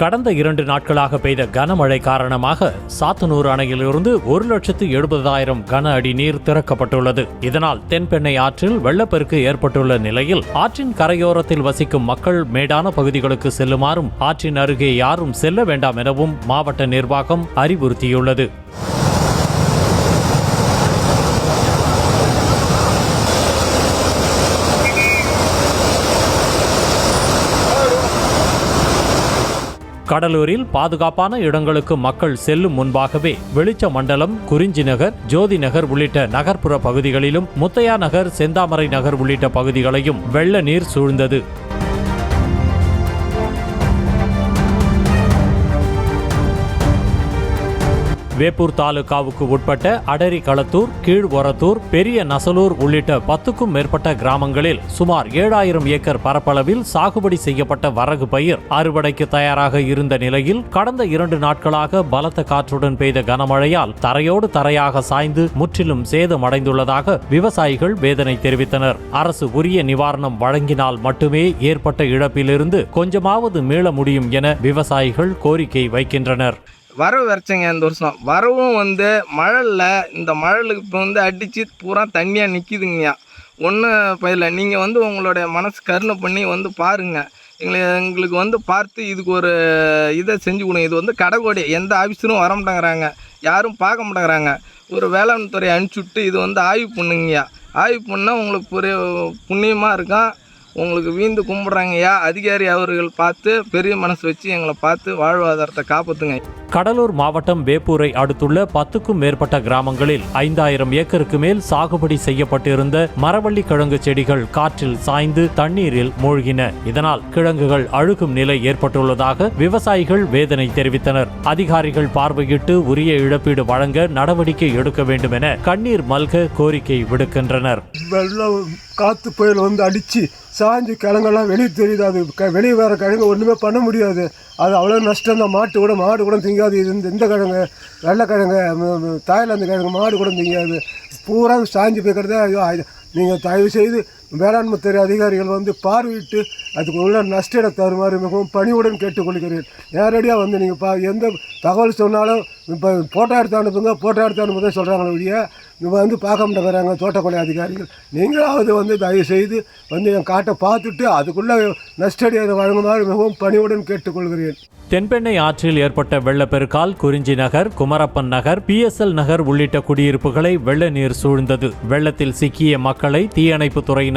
கடந்த இரண்டு நாட்களாக பெய்த கனமழை காரணமாக சாத்தனூர் அணையிலிருந்து ஒரு லட்சத்து எழுபதாயிரம் கன அடி நீர் திறக்கப்பட்டுள்ளது. இதனால் தென்பெண்ணை ஆற்றில் வெள்ளப்பெருக்கு ஏற்பட்டுள்ள நிலையில் ஆற்றின் கரையோரத்தில் வசிக்கும் மக்கள் மேடான பகுதிகளுக்கு செல்லுமாறும் ஆற்றின் அருகே யாரும் செல்ல வேண்டாம் எனவும் மாவட்ட நிர்வாகம் அறிவுறுத்தியுள்ளது. கடலூரில் பாதுகாப்பான இடங்களுக்கு மக்கள் செல்லும் முன்பாகவே வெளிச்ச மண்டலம் குறிஞ்சி நகர் ஜோதி நகர் உள்ளிட்ட நகர்ப்புற பகுதிகளிலும் முத்தையா நகர் செந்தாமரை நகர் உள்ளிட்ட பகுதிகளையும் வெள்ள நீர் சூழ்ந்தது. வேப்பூர் தாலுகாவுக்கு உட்பட்ட அடரி களத்தூர் கீழ் ஒரத்தூர் பெரிய நசலூர் உள்ளிட்ட பத்துக்கும் மேற்பட்ட கிராமங்களில் சுமார் ஏழாயிரம் ஏக்கர் பரப்பளவில் சாகுபடி செய்யப்பட்ட வரகு பயிர் அறுவடைக்கு தயாராக இருந்த நிலையில் கடந்த இரண்டு நாட்களாக பலத்த காற்றுடன் பெய்த கனமழையால் தரையோடு தரையாக சாய்ந்து முற்றிலும் சேதமடைந்துள்ளதாக விவசாயிகள் வேதனை தெரிவித்தனர். அரசு உரிய நிவாரணம் வழங்கினால் மட்டுமே ஏற்பட்ட இழப்பிலிருந்து கொஞ்சமாவது மீள முடியும் என விவசாயிகள் கோரிக்கை வைக்கின்றனர். வரவு விரைச்சங்க இந்த வருஷம். வரவும் வந்து மழலில் இந்த மழலுக்கு இப்போ வந்து அடித்து பூரா தண்ணியாக நிற்கிதுங்கய்யா ஒன்றும் பயில நீங்கள் வந்து உங்களுடைய மனசு கருணை பண்ணி வந்து பாருங்கள் எங்களை எங்களுக்கு வந்து பார்த்து இதுக்கு ஒரு இதை செஞ்சு கொடுங்க. இது வந்து கடைக்கோடி எந்த ஆஃபீஸரும் வர மாட்டேங்கிறாங்க. யாரும் பார்க்க மாட்டேங்கிறாங்க. ஒரு வேளாண் துறையை அனுப்பிச்சி விட்டு இது வந்து ஆய்வு பண்ணுங்கய்யா ஆய்வு பண்ணால் உங்களுக்கு புரிய புண்ணியமாக இருக்கும். உங்களுக்கு வீந்து கும்பிட்றாங்கய்யா. அதிகாரி அவர்கள் பார்த்து பெரிய மனசு வச்சு எங்களை பார்த்து வாழ்வாதாரத்தை காப்பாற்றுங்க கடலூர் மாவட்டம் வேப்பூரை அடுத்துள்ள பத்துக்கும் மேற்பட்ட கிராமங்களில் ஐந்தாயிரம் ஏக்கருக்கு மேல் சாகுபடி செய்யப்பட்டிருந்த மரவள்ளி கிழங்கு செடிகள் காற்றில் சாய்ந்து தண்ணீரில் மூழ்கின. இதனால் கிழங்குகள் அழுகும் நிலை ஏற்பட்டுள்ளதாக விவசாயிகள் வேதனை தெரிவித்தனர். அதிகாரிகள் பார்வையிட்டு உரிய இழப்பீடு வழங்க நடவடிக்கை எடுக்க வேண்டும் என கண்ணீர் மல்க கோரிக்கை விடுக்கின்றனர். காத்து காற்று புயல் வந்து அடித்து சாஞ்சு கிழங்கெல்லாம் வெளியே தெரியுது. அது க வெளியே வர கிழங்கு ஒன்றுமே பண்ண முடியாது. அது அவ்வளோ நஷ்டம் தான். மாட்டு கூட மாடு கூட திங்காது. இது இந்த இந்த கிழங்கு வெள்ளைக்கிழங்கு தாய்லாந்து கிழங்கு மாடு கூட திங்காது. பூரா சாஞ்சு போய்க்கிறதே. ஐயோ நீங்கள் தயவு செய்து வேளாண்மை துறை அதிகாரிகள் வந்து பார்வையிட்டு அதுக்கு உள்ள நஷ்டத்தை தருமாறு மிகவும் பணிவுடன் கேட்டுக்கொள்கிறேன். நேரடியாக வந்து நீங்கள் பா எந்த தகவல் சொன்னாலும் இப்போ ஃபோட்டோ எடுத்து அனுப்புங்க ஃபோட்டோ எடுத்து அனுப்புங்க சொல்கிறாங்களே ஒழிய இவங்க வந்து பார்க்க மாட்டேங்கிறாங்க தோட்டக்கொலை அதிகாரிகள். நீங்களாவது வந்து தயவு செய்து வந்து என் காட்டை பார்த்துட்டு அதுக்குள்ளே நஷ்டடியை வழங்குமாறு மிகவும் பணிவுடன் கேட்டுக்கொள்கிறேன். தென்பெண்ணை ஆற்றில் ஏற்பட்ட வெள்ளப்பெருக்கால் குறிஞ்சி நகர் குமரப்பன் நகர் பிஎஸ்எல் நகர் உள்ளிட்ட குடியிருப்புகளை வெள்ள நீர் சூழ்ந்தது. வெள்ளத்தில் சிக்கிய மக்களை தீயணைப்பு துறையினர்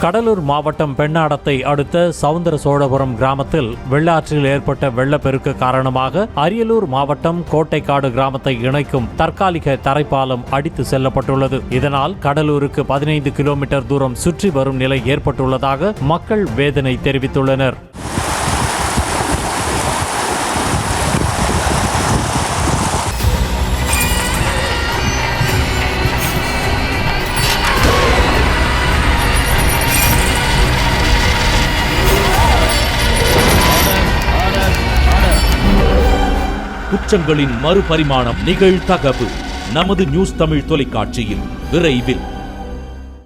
கடலூர் மாவட்டம் பெண்ணாடத்தை அடுத்த சவுந்தர சோழபுரம் கிராமத்தில் வெள்ளாற்றில் ஏற்பட்ட வெள்ளப்பெருக்கு காரணமாக அரியலூர் மாவட்டம் கோட்டைக்காடு கிராமத்தை இணைக்கும் தற்காலிக தரைப்பாலம் அடித்து செல்லப்பட்டுள்ளது. இதனால் கடலூருக்கு பதினைந்து கிலோமீட்டர் தூரம் சுற்றி வரும் நிலை ஏற்பட்டுள்ளதாக மக்கள் வேதனை தெரிவித்துள்ளனர். குற்றங்களின் மறுபரிமாணம் நிகழ்தகவு. நமது நியூஸ் தமிழ் தொலைக்காட்சியில் விரைவில்.